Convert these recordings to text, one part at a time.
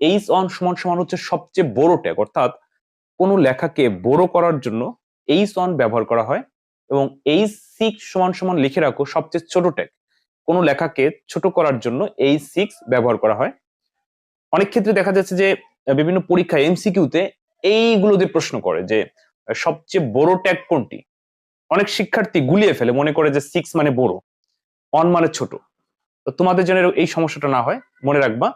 H on সমান সমান হচ্ছে সবচেয়ে বড় ট্যাগ অর্থাৎ কোনো লেখাকে বড় করার জন্য এইচ অন ব্যবহার করা হয় এবং এইচ সিক্স সমান সমান লিখে রাখো সবচেয়ে ছোট ট্যাগ কোনো লেখাকে ছোট করার জন্য এইচ সিক্স ব্যবহার করা হয়। অনেক ক্ষেত্রে দেখা যাচ্ছে যে বিভিন্ন পরীক্ষায় এমসিকিউতে এইগুলো দিয়ে প্রশ্ন করে যে সবচেয়ে বড় ট্যাগ কোনটি? অনেক শিক্ষার্থী গুলিয়ে ফেলে, মনে করে যে সিক্স মানে বড় অন মানে ছোট। তো তোমাদের জন্য এই সমস্যাটা না হয়, মনে রাখবা।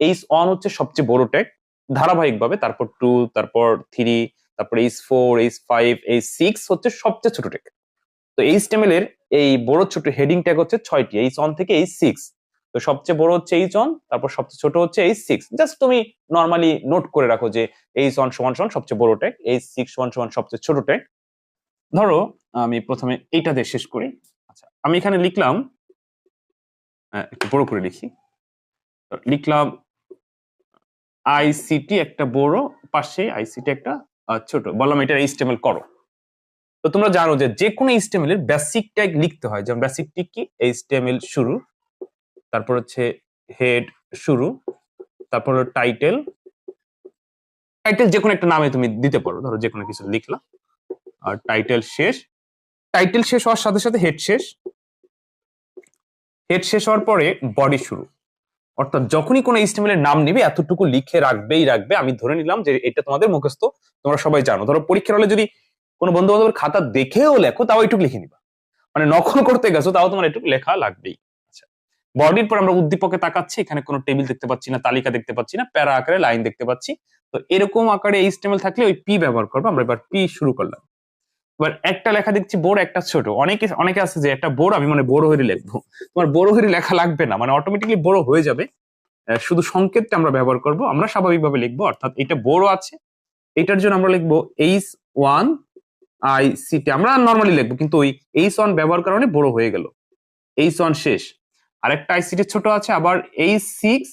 এইচ অন হচ্ছে সবচেয়ে বড় ট্যাগ ধারাবাহিকভাবে। তারপর টু তারপর থ্রি তারপর H four H five H six হচ্ছে সবচেয়ে ছোট ট্যাগ তো এইচ টেমেল এর এই বড় ছোট হেডিং ট্যাগ হচ্ছে ছয়টি এইচ অন থেকে এইচ সিক্স তো সবচেয়ে বড় হচ্ছে এইচ অন তারপর সবচেয়ে ছোট হচ্ছে এইচ সিক্স জাস্ট তুমি নর্মালি নোট করে রাখো যে এইচ ওয়ান সমান সমান সবচেয়ে বড় ট্যাগ এইচ সিক্স সমান সমান সবচেয়ে ছোট ট্যাগ ধরো আমি প্রথমে এইটা দিয়ে শেষ করি। আচ্ছা আমি এখানে লিখলাম আহ, একটু বড় করে লিখি। লিখলাম আইসিটি একটা বড়, পাশে আইসিটি একটা ছোট। বললাম এটা ইস্টেমেল করো। তো তোমরা জানো যে যে কোনো এর বেসিক ট্যাগ লিখতে হয়। যেমন বেসিক টি কি? এইচটিএমএল শুরু, তারপর হচ্ছে হেড শুরু, তারপর টাইটেল টাইটেল যে কোনো একটা নামে তুমি দিতে পারো। ধরো যে কোনো কিছু লিখলা। আর টাইটেল শেষ। টাইটেল শেষ হওয়ার সাথে সাথে হেড শেষ। হেড শেষ হওয়ার পরে বডি শুরু। অর্থাৎ যখনই কোনো এর নাম নিবে, এতটুকু লিখে রাখবেই রাখবে। আমি ধরে নিলাম যে এটা তোমাদের মুখস্থ, তোমরা সবাই জানো। ধরো পরীক্ষার হলে যদি কোনো বন্ধু বান্ধবের খাতা দেখেও লেখো, তাও একটু লিখে নিবা। মানে নকল করতে গেছো, তাও তোমার একটু লেখা লাগবেই। আচ্ছা বডির পর আমরা উদ্দীপকে তাকাচ্ছি, এখানে কোনো টেবিল দেখতে পাচ্ছি না, তালিকা দেখতে পাচ্ছি না, প্যারা আকারে লাইন দেখতে পাচ্ছি। তো এরকম আকারে HTML থাকলে ওই পি ব্যবহার করব। আমরা এবার পি শুরু করলাম। এবার একটা লেখা দেখছি বোর, একটা ছোট। অনেকে অনেকে আছে যে একটা বোর, আমি মানে বড় হয়ে লিখব। তোমার বড় হয়ে লেখা লাগবে না মানে অটোমেটিকলি বড় হয়ে যাবে। শুধু সংকেতটা আমরা ব্যবহার করব, আমরা স্বাভাবিকভাবে লিখব, অর্থাৎ এটা বড় আছে। এটার জন্য আমরা লিখব এইচ ওয়ান আই সিটি আমরা নর্মালি লিখব, কিন্তু ওই এইচ ওয়ান ব্যবহার কারণে বড় হয়ে গেল। এইচ ওয়ান শেষ। আর আরেকটা আইসিটি ছোট আছে, আবার H six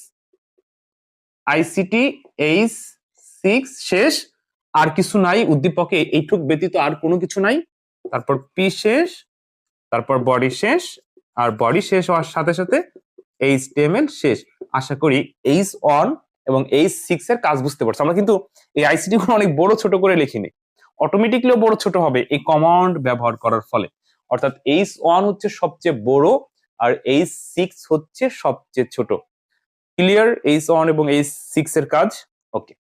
ICT H six শেষ। আর কিছু নাই, উদ্দীপকে এইটুক ব্যতীত আর কোনো কিছু নাই। তারপর পি শেষ, তারপর বডি শেষ, আর বডি শেষ হওয়ার সাথে সাথে এইচটিএমএল শেষ। আশা করি এইচ অন এবং এইচ সিক্স এর কাজ বুঝতে পারছ। আমরা কিন্তু এই আইসিটি গুলো অনেক বড় ছোট করে লিখিনি। অটোমেটিকলিও বড় ছোট হবে এই কমান্ড ব্যবহার করার ফলে। অর্থাৎ এইচ ওয়ান হচ্ছে সবচেয়ে বড় আর এইচ সিক্স হচ্ছে সবচেয়ে ছোট। ক্লিয়ার? এইচ ওয়ান এবং এইচ সিক্স এর কাজ? ওকে।